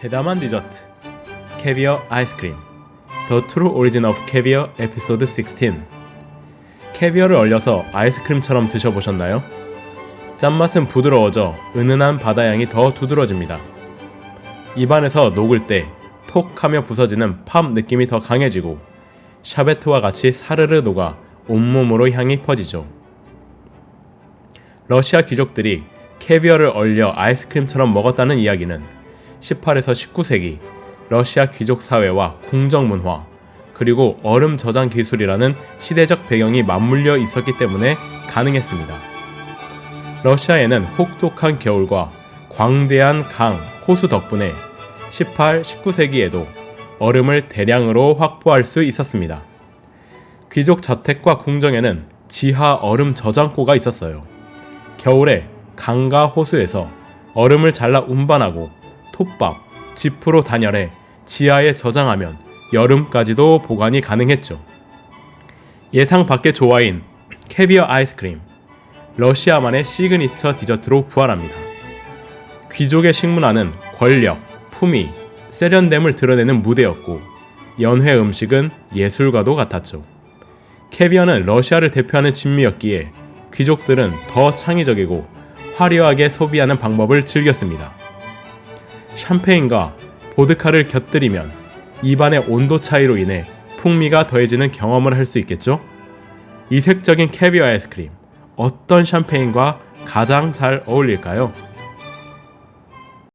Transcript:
대담한 디저트 캐비어 아이스크림 The True Origin of Caviar 에피소드 16 캐비어를 얼려서 아이스크림처럼 드셔보셨나요? 짠맛은 부드러워져 은은한 바다향이 더 두드러집니다. 입안에서 녹을 때 톡 하며 부서지는 팝 느낌이 더 강해지고 샤베트와 같이 사르르 녹아 온몸으로 향이 퍼지죠. 러시아 귀족들이 캐비어를 얼려 아이스크림처럼 먹었다는 이야기는 18에서 19세기 러시아 귀족 사회와 궁정 문화 그리고 얼음 저장 기술이라는 시대적 배경이 맞물려 있었기 때문에 가능했습니다. 러시아에는 혹독한 겨울과 광대한 강, 호수 덕분에 18, 19세기에도 얼음을 대량으로 확보할 수 있었습니다. 귀족 저택과 궁정에는 지하 얼음 저장고가 있었어요. 겨울에 강과 호수에서 얼음을 잘라 운반하고 톱밥, 지프로 단열해 지하에 저장하면 여름까지도 보관이 가능했죠. 예상 밖의 조화인 캐비어 아이스크림, 러시아만의 시그니처 디저트로 부활합니다. 귀족의 식문화는 권력, 품위, 세련됨을 드러내는 무대였고 연회 음식은 예술과도 같았죠. 캐비어는 러시아를 대표하는 진미였기에 귀족들은 더 창의적이고 화려하게 소비하는 방법을 즐겼습니다. 샴페인과 보드카를 곁들이면 입안의 온도 차이로 인해 풍미가 더해지는 경험을 할 수 있겠죠? 이색적인 캐비어 아이스크림, 어떤 샴페인과 가장 잘 어울릴까요?